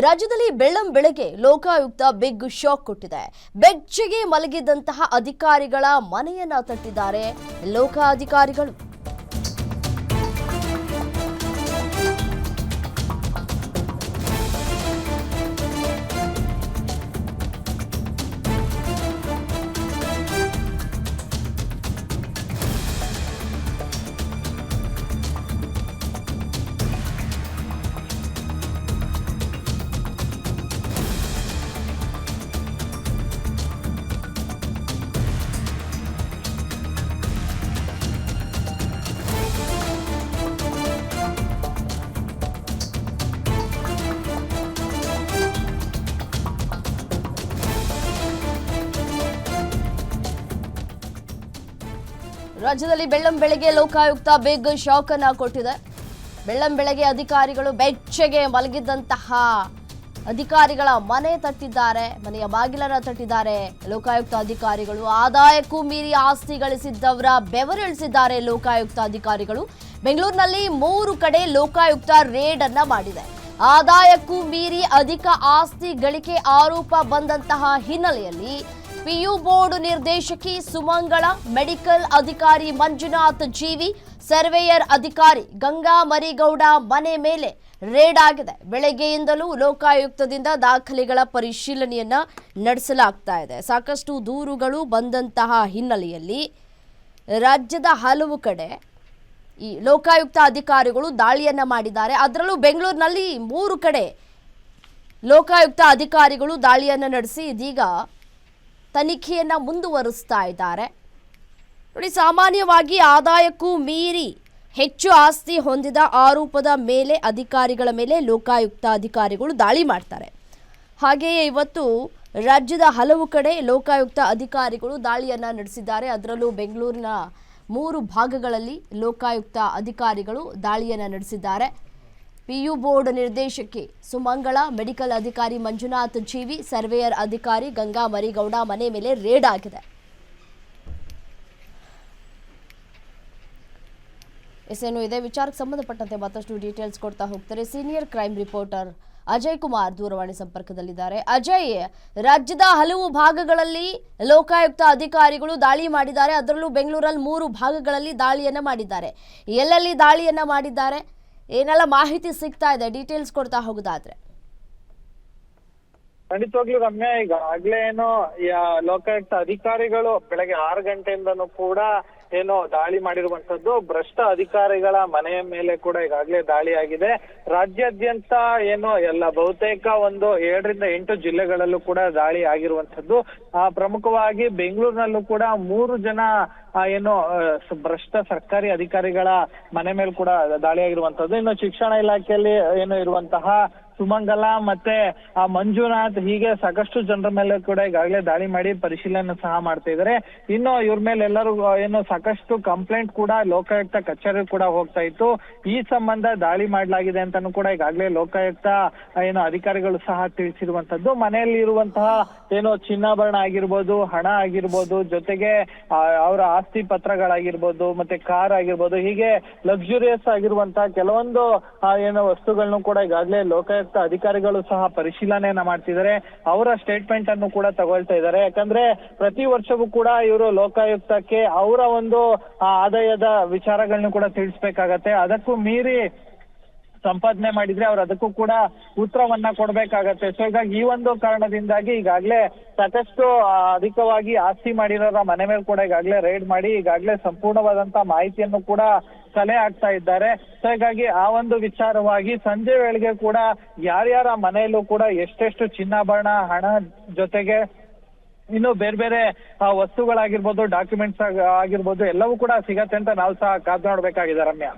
ರಾಜ್ಯದಲ್ಲಿ ಬೆಳ್ಳಂ ಬೆಳಗ್ಗೆ Lokayukta big shock ಕೊಟ್ಟಿದೆ. ಬೆಚ್ಚಗೆ ಮಲಗಿದಂತಹ ಅಧಿಕಾರಿಗಳ ಮನೆಯನ್ನ ತಟ್ಟಿದ್ದಾರೆ. ಲೋಕಾಧಿಕಾರಿಗಳು ರಾಜ್ಯದಲ್ಲಿ ಬೆಳ್ಳಂ ಬೆಳಗ್ಗೆ ಲೋಕಾಯುಕ್ತ ಬಿಗ್ ಶಾಕ್ ಅನ್ನ ಕೊಟ್ಟಿದೆ. ಬೆಳ್ಳಂ ಬೆಳಗ್ಗೆ ಅಧಿಕಾರಿಗಳು ಬೆಚ್ಚಗೆ ಮಲಗಿದ್ದಂತಹ ಅಧಿಕಾರಿಗಳ ಮನೆ ತಟ್ಟಿದ್ದಾರೆ, ಮನೆಯ ಬಾಗಿಲನ್ನ ತಟ್ಟಿದ್ದಾರೆ. ಲೋಕಾಯುಕ್ತ ಅಧಿಕಾರಿಗಳು ಆದಾಯಕ್ಕೂ ಮೀರಿ ಆಸ್ತಿ ಗಳಿಸಿದ್ದವರ ಬೆವರಿಳಿಸಿದ್ದಾರೆ ಲೋಕಾಯುಕ್ತ ಅಧಿಕಾರಿಗಳು. ಬೆಂಗಳೂರಿನಲ್ಲಿ ಮೂರು ಕಡೆ ಲೋಕಾಯುಕ್ತ ರೇಡ್ ಅನ್ನ ಮಾಡಿದೆ. ಆದಾಯಕ್ಕೂ ಮೀರಿ ಅಧಿಕ ಆಸ್ತಿ ಗಳಿಕೆ ಆರೋಪ ಬಂದಂತಹ ಹಿನ್ನೆಲೆಯಲ್ಲಿ ಪಿಯು ಬೋರ್ಡ್ ನಿರ್ದೇಶಕಿ ಸುಮಂಗಳ, ಮೆಡಿಕಲ್ ಅಧಿಕಾರಿ ಮಂಜುನಾಥ್ ಜೀವಿ, ಸರ್ವೇಯರ್ ಅಧಿಕಾರಿ ಗಂಗಾ ಮರಿಗೌಡ ಮನೆ ಮೇಲೆ ರೇಡ್ ಆಗಿದೆ. ಬೆಳಗ್ಗೆಯಿಂದಲೂ ಲೋಕಾಯುಕ್ತದಿಂದ ದಾಖಲೆಗಳ ಪರಿಶೀಲನೆಯನ್ನ ನಡೆಸಲಾಗ್ತಾ ಇದೆ. ಸಾಕಷ್ಟು ದೂರುಗಳು ಬಂದಂತಹ ಹಿನ್ನೆಲೆಯಲ್ಲಿ ರಾಜ್ಯದ ಹಲವು ಕಡೆ ಈ ಲೋಕಾಯುಕ್ತ ಅಧಿಕಾರಿಗಳು ದಾಳಿಯನ್ನ ಮಾಡಿದ್ದಾರೆ. ಅದರಲ್ಲೂ ಬೆಂಗಳೂರಿನಲ್ಲಿ ಮೂರು ಕಡೆ ಲೋಕಾಯುಕ್ತ ಅಧಿಕಾರಿಗಳು ದಾಳಿಯನ್ನ ನಡೆಸಿ ಇದೀಗ ತನಿಖೆಯನ್ನ ಮುಂದುವರಿಸ್ತಾ ಇದ್ದಾರೆ. ನೋಡಿ, ಸಾಮಾನ್ಯವಾಗಿ ಆದಾಯಕ್ಕೂ ಮೀರಿ ಹೆಚ್ಚು ಆಸ್ತಿ ಹೊಂದಿದ ಆರೋಪದ ಮೇಲೆ ಅಧಿಕಾರಿಗಳ ಮೇಲೆ ಲೋಕಾಯುಕ್ತ ಅಧಿಕಾರಿಗಳು ದಾಳಿ ಮಾಡ್ತಾರೆ. ಹಾಗೆಯೇ ಇವತ್ತು ರಾಜ್ಯದ ಹಲವು ಕಡೆ ಲೋಕಾಯುಕ್ತ ಅಧಿಕಾರಿಗಳು ದಾಳಿಯನ್ನು ನಡೆಸಿದ್ದಾರೆ. ಅದರಲ್ಲೂ ಬೆಂಗಳೂರಿನ ಮೂರು ಭಾಗಗಳಲ್ಲಿ ಲೋಕಾಯುಕ್ತ ಅಧಿಕಾರಿಗಳು ದಾಳಿಯನ್ನು ನಡೆಸಿದ್ದಾರೆ. ಪಿಯು ಬೋರ್ಡ್ ನಿರ್ದೇಶಕಿ ಸುಮಂಗಳ, ಮೆಡಿಕಲ್ ಅಧಿಕಾರಿ ಮಂಜುನಾಥ್, ಜೀವಿ, ಸರ್ವೇಯರ್ ಅಧಿಕಾರಿ ಗಂಗಾ ಮರಿಗೌಡ ಮನೆ ಮೇಲೆ ರೇಡ್ ಆಗಿದೆ. ಎಸ್ ಇದೆ. ವಿಚಾರಕ್ಕೆ ಸಂಬಂಧಪಟ್ಟಂತೆ ಮತ್ತಷ್ಟು ಡೀಟೇಲ್ಸ್ ಕೊಡ್ತಾ ಹೋಗ್ತಾರೆ senior crime reporter Ajay Kumar ದೂರವಾಣಿ ಸಂಪರ್ಕದಲ್ಲಿದ್ದಾರೆ. ಅಜಯ್, ರಾಜ್ಯದ ಹಲವು ಭಾಗಗಳಲ್ಲಿ ಲೋಕಾಯುಕ್ತ ಅಧಿಕಾರಿಗಳು ದಾಳಿ ಮಾಡಿದ್ದಾರೆ. ಅದರಲ್ಲೂ ಬೆಂಗಳೂರಲ್ಲಿ ಮೂರು ಭಾಗಗಳಲ್ಲಿ ದಾಳಿಯನ್ನ ಮಾಡಿದ್ದಾರೆ. ಎಲ್ಲೆಲ್ಲಿ ದಾಳಿಯನ್ನ ಮಾಡಿದ್ದಾರೆ? ಏನೆಲ್ಲ ಮಾಹಿತಿ ಸಿಗ್ತಾ ಇದೆ ಡೀಟೇಲ್ಸ್ ಕೊಡ್ತಾ ಹೋಗುದಾದ್ರೆ. ಖಂಡಿತವಾಗ್ಲೂ ರಮ್ಯಾ, ಈಗಾಗ್ಲೇ ಏನು ಲೋಕಾಯುಕ್ತ ಅಧಿಕಾರಿಗಳು ಬೆಳಗ್ಗೆ ಆರು ಗಂಟೆಯಿಂದನೂ ಕೂಡ ಏನು ದಾಳಿ ಮಾಡಿರುವಂತದ್ದು ಭ್ರಷ್ಟ ಅಧಿಕಾರಿಗಳ ಮನೆಯ ಮೇಲೆ ಕೂಡ ಈಗಾಗ್ಲೇ ದಾಳಿ ಆಗಿದೆ. ರಾಜ್ಯಾದ್ಯಂತ ಏನು ಎಲ್ಲ ಬಹುತೇಕ ಒಂದು ಏಳರಿಂದ ಎಂಟು ಜಿಲ್ಲೆಗಳಲ್ಲೂ ಕೂಡ ದಾಳಿ ಆಗಿರುವಂತದ್ದು ಆ, ಪ್ರಮುಖವಾಗಿ ಬೆಂಗಳೂರಿನಲ್ಲೂ ಕೂಡ ಮೂರು ಜನ ಏನು ಭ್ರಷ್ಟ ಸರ್ಕಾರಿ ಅಧಿಕಾರಿಗಳ ಮನೆ ಮೇಲೆ ಕೂಡ ದಾಳಿ ಆಗಿರುವಂತದ್ದು ಇನ್ನು ಶಿಕ್ಷಣ ಇಲಾಖೆಯಲ್ಲಿ ಏನು ಇರುವಂತಹ ಸುಮಂಗಲ ಮತ್ತೆ, ಆ, ಮಂಜುನಾಥ್ ಹೀಗೆ ಸಾಕಷ್ಟು ಜನರ ಮೇಲೆ ಕೂಡ ಈಗಾಗಲೇ ದಾಳಿ ಮಾಡಿ ಪರಿಶೀಲನೆ ಸಹ ಮಾಡ್ತಾ ಇದ್ದಾರೆ. ಇನ್ನು ಇವ್ರ ಮೇಲೆ ಎಲ್ಲರೂ ಏನು ಸಾಕಷ್ಟು ಕಂಪ್ಲೇಂಟ್ ಕೂಡ ಲೋಕಾಯುಕ್ತ ಕಚೇರಿ ಕೂಡ ಹೋಗ್ತಾ ಇತ್ತು. ಈ ಸಂಬಂಧ ದಾಳಿ ಮಾಡಲಾಗಿದೆ ಅಂತಾನು ಕೂಡ ಈಗಾಗಲೇ ಲೋಕಾಯುಕ್ತ ಏನು ಅಧಿಕಾರಿಗಳು ಸಹ ತಿಳಿಸಿರುವಂತದ್ದು ಮನೆಯಲ್ಲಿ ಇರುವಂತಹ, ಏನು ಚಿನ್ನಾಭರಣ ಆಗಿರ್ಬೋದು, ಹಣ ಆಗಿರ್ಬೋದು, ಜೊತೆಗೆ ಅವರ ಆಸ್ತಿ ಪತ್ರಗಳಾಗಿರ್ಬೋದು, ಮತ್ತೆ ಕಾರ್ ಆಗಿರ್ಬೋದು, ಹೀಗೆ ಲಕ್ಸುರಿಯಸ್ ಆಗಿರುವಂತಹ ಕೆಲವೊಂದು ಏನು ವಸ್ತುಗಳನ್ನು ಕೂಡ ಈಗಾಗಲೇ ಲೋಕಾಯುಕ್ತ ಅಧಿಕಾರಿಗಳು ಸಹ ಪರಿಶೀಲನೆಯನ್ನ ಮಾಡ್ತಿದ್ದಾರೆ. ಅವರ ಸ್ಟೇಟ್ಮೆಂಟ್ ಅನ್ನು ಕೂಡ ತಗೊಳ್ತಾ ಇದ್ದಾರೆ. ಯಾಕಂದ್ರೆ ಪ್ರತಿ ವರ್ಷವೂ ಕೂಡ ಇವರು ಲೋಕಾಯುಕ್ತಕ್ಕೆ ಅವರ ಒಂದು ಆದಾಯದ ವಿಚಾರಗಳನ್ನು ಕೂಡ ತಿಳಿಸ್ಬೇಕಾಗತ್ತೆ. ಅದಕ್ಕೂ ಮೀರಿ ಸಂಪಾದನೆ ಮಾಡಿದ್ರೆ ಅವ್ರು ಅದಕ್ಕೂ ಕೂಡ ಉತ್ತರವನ್ನ ಕೊಡ್ಬೇಕಾಗತ್ತೆ. ಸೊ ಹೀಗಾಗಿ ಈ ಒಂದು ಕಾರಣದಿಂದಾಗಿ ಈಗಾಗ್ಲೇ ಸಾಕಷ್ಟು ಅಧಿಕವಾಗಿ ಆಸ್ತಿ ಮಾಡಿರೋರ ಮನೆ ಮೇಲೆ ಕೂಡ ಈಗಾಗ್ಲೇ ರೈಡ್ ಮಾಡಿ, ಈಗಾಗ್ಲೇ ಸಂಪೂರ್ಣವಾದಂತ ಮಾಹಿತಿಯನ್ನು ಕೂಡ ಕಲೆ ಹಾಕ್ತಾ ಇದ್ದಾರೆ. ಸೊ ಹೀಗಾಗಿ ಆ ಒಂದು ವಿಚಾರವಾಗಿ ಸಂಜೆ ವೇಳೆಗೆ ಕೂಡ ಯಾರ್ಯಾರ ಮನೆಯಲ್ಲೂ ಕೂಡ ಎಷ್ಟೆಷ್ಟು ಚಿನ್ನಾಭರಣ, ಹಣ ಜೊತೆಗೆ ಇನ್ನು ಬೇರೆ ಬೇರೆ ವಸ್ತುಗಳಾಗಿರ್ಬೋದು ಡಾಕ್ಯುಮೆಂಟ್ಸ್ ಆಗಿರ್ಬೋದು, ಎಲ್ಲವೂ ಕೂಡ ಸಿಗತ್ತೆ ಅಂತ ನಾವು ಸಹ ಕಾದು ನೋಡ್ಬೇಕಾಗಿದೆ ರಮ್ಯಾ.